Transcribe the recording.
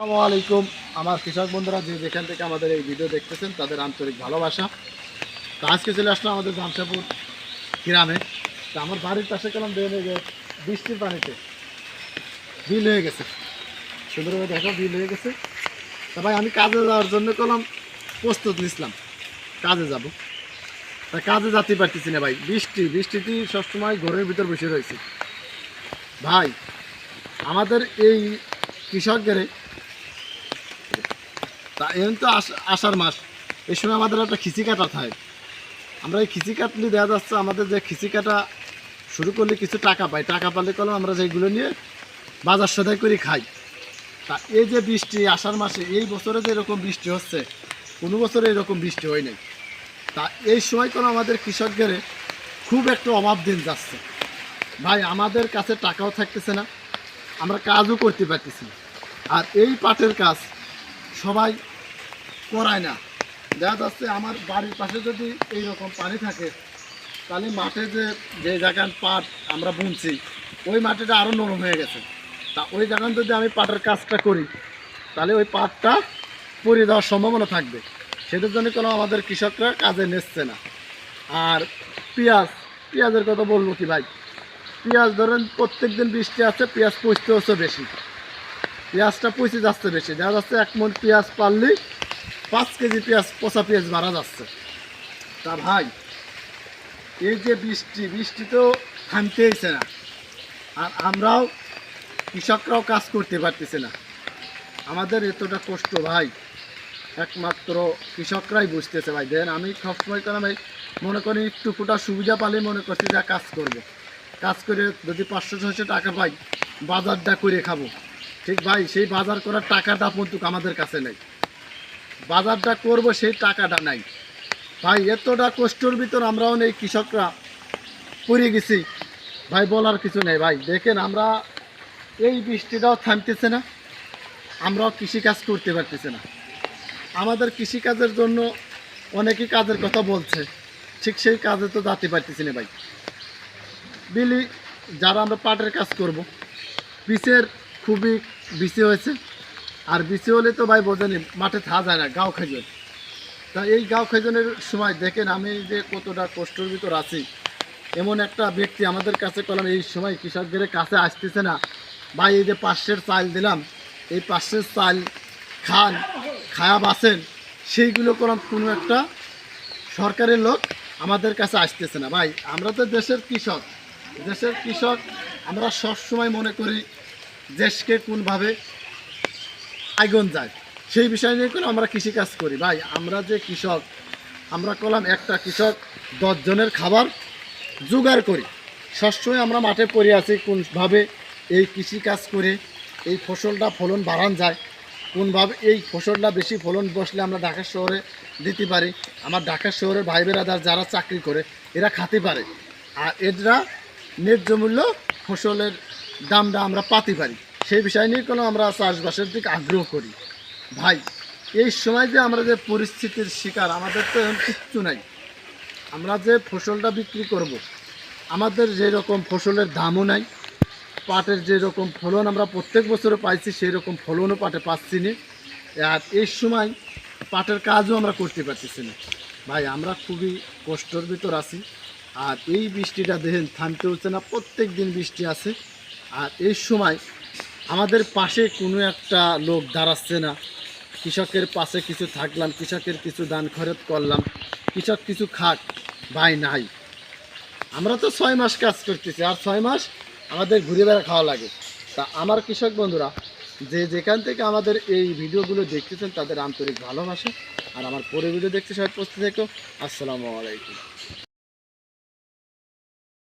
আসসালামু আলাইকুম। আমার কৃষক বন্ধুরা, যে যেখান থেকে আমাদের এই ভিডিও দেখতেছেন, তাদের আন্তরিক ভালোবাসা। তো আজকে চলে আসলাম আমাদের জামশাপুর গ্রামে। তো আমার বাড়ির পাশে গেলাম দেখে যে বৃষ্টির পানিতে। বিল হয়ে গেছে। সুন্দরভাবে দেখো, বিল হয়ে গেছে। তা ভাই, আমি কাজে যাওয়ার জন্য করলাম প্রস্তুত নিছিলাম। কাজে যাব। তা কাজে যাতে পারতেছি না ভাই, বৃষ্টি, বৃষ্টিতে সবসময় ঘরের ভিতর বসে রয়েছে। ভাই, আমাদের এই কৃষকদের তা এখন তো আষাঢ় মাস। এই সময় আমাদের একটা খিচি কাটা থাকে। আমরা এই খিচি কাটলে দেখা যাচ্ছে আমাদের যে খিচি কাটা শুরু করলে কিছু টাকা পাই। টাকা পালে কলম আমরা যেগুলো নিয়ে বাজার সদাই করে খাই। তা এই যে বৃষ্টি, আষাঢ় মাসে এই বছরে যে এরকম বৃষ্টি হচ্ছে, কোনো বছরে এরকম বৃষ্টি হয় নাই। তা এই সময় কোনো আমাদের কৃষকদের খুব একটু অভাব দিন যাচ্ছে। ভাই, আমাদের কাছে টাকাও থাকতেছে না। আমরা কাজও করতে পারতেছি। আর এই পাটের কাজ সবাই করায় না। দেখা যাচ্ছে আমার বাড়ির পাশে যদি এই রকম পানি থাকে, তাহলে মাঠে যে যে জায়গায় পাট আমরা বুনছি, ওই মাটিটা আরও নরম হয়ে গেছে। তা ওই জায়গায় যদি আমি পাটের কাজটা করি, তাহলে ওই পাটটা পরে দেওয়ার সম্ভাবনা থাকবে। সেটার জন্য কোনো আমাদের কৃষকরা কাজে নিচ্ছে না। আর পেঁয়াজ, পেঁয়াজের কথা বলব কি ভাই? পেঁয়াজ ধরেন প্রত্যেক দিন বৃষ্টি আছে, পেঁয়াজ পচতে হচ্ছে বেশি। পেঁয়াজটা পচে যাচ্ছে বেশি। দেখা যাচ্ছে এক মন পেঁয়াজ পারলেই পাঁচ কেজি পেঁয়াজ, পচা পেঁয়াজ মারা যাচ্ছে। তা ভাই, এই যে বৃষ্টি বৃষ্টি তো থামতেইছে না। আর আমরাও কৃষকরাও কাজ করতে পারতেছে না। আমাদের এতটা কষ্ট ভাই, একমাত্র কৃষকরাই বুঝতেছে ভাই। দেন আমি সবসময় কেন ভাই, মনে করি একটু ফুটা সুবিধা পালে মনে করছি যা কাজ করব। কাজ করে যদি পাঁচশো, ছয়শো টাকা পাই, বাজারটা করে খাব। ঠিক ভাই, সেই বাজার করার টাকাটা পর্যন্ত আমাদের কাছে নেই। বাজারটা করব সেই টাকাটা নাই। ভাই, এতটা কষ্টর ভিতর আমরাও নেই, কৃষকরা পড়ে গেছি। ভাই, বলার কিছু নেই ভাই। দেখেন, আমরা এই বৃষ্টিটাও থামতেছে না, আমরাও কৃষিকাজ করতে পারতেছি না। আমাদের কৃষিকাজের জন্য অনেকেই কাজের কথা বলছে, ঠিক সেই কাজে তো যাতে পারতেছি না ভাই। বিলি যারা আমরা পাটের কাজ করব বিচের খুবই বিচে হয়েছে। আর বিচে হলে তো ভাই বোঝেনি, মাঠে থা যায় না, গাও খাইজন। তা এই গাও খাইজনের সময় দেখেন আমি যে কতটা কষ্টর ভিতর আছি। এমন একটা ব্যক্তি আমাদের কাছে কলাম, এই সময় কৃষকদের কাছে আসতেছে না। ভাই, এই যে পাঁচশের চাল দিলাম, এই পাঁচশের চাল খান, খায়া বাসেন, সেইগুলো কলাম কোনো একটা সরকারের লোক আমাদের কাছে আসতেছে না। ভাই, আমরা তো দেশের কৃষক। দেশের কৃষক আমরা সবসময় মনে করি, দেশকে কোনভাবে আইগন যায় সেই বিষয় নিয়ে কোনো আমরা কৃষিকাজ করি। ভাই, আমরা যে কৃষক, আমরা কলাম একটা কৃষক দশজনের খাবার জোগাড় করি। সবসময় আমরা মাঠে পড়ে আছি কোনভাবে এই কৃষিকাজ করে এই ফসলটা ফলন বাড়ান যায়, কোনভাবে এই ফসলটা বেশি ফলন বসলে আমরা ঢাকা শহরে দিতে পারি। আমার ঢাকা শহরের ভাই বেরাদার যারা চাকরি করে, এরা খাতে পারে। আর এরা ন্যায্য মূল্য ফসলের দামটা আমরা পাতে পারি। সেই বিষয় নিয়ে কোনো আমরা চাষবাসের দিকে আগ্রহ করি। ভাই, এই সময় যে আমরা যে পরিস্থিতির শিকার, আমাদের তো এখন কিচ্ছু নাই। আমরা যে ফসলটা বিক্রি করব। আমাদের যে রকম ফসলের দামও নাই, পাটের যে রকম ফলন আমরা প্রত্যেক বছরে পাইছি সেই রকম ফলনও পাটে পাচ্ছি না। আর এই সময় পাটের কাজও আমরা করতে পারতেছি না। ভাই, আমরা খুবই কষ্টর ভিতর আছি। আর এই বৃষ্টিটা দেখেন, থামতে হচ্ছে না প্রত্যেক দিন বৃষ্টি আছে। আর এই সময় আমাদের পাশে কোনো একটা লোক দাঁড়াচ্ছে না। কৃষকের পাশে কিছু থাকলাম, কৃষকের কিছু দান খরচ করলাম, কৃষক কিছু খাক, ভাই নাই। আমরা তো ছয় মাস কাজ করতেছি, আর ছয় মাস আমাদের ঘুরে বেড়া খাওয়া লাগে। তা আমার কৃষক বন্ধুরা, যে যেখান থেকে আমাদের এই ভিডিওগুলো দেখতেছেন, তাদের আন্তরিক ভালোবাসা, আর আমার পরে ভিডিও দেখতে সবাই প্রস্তুত থেকো। আসসালামু আলাইকুম।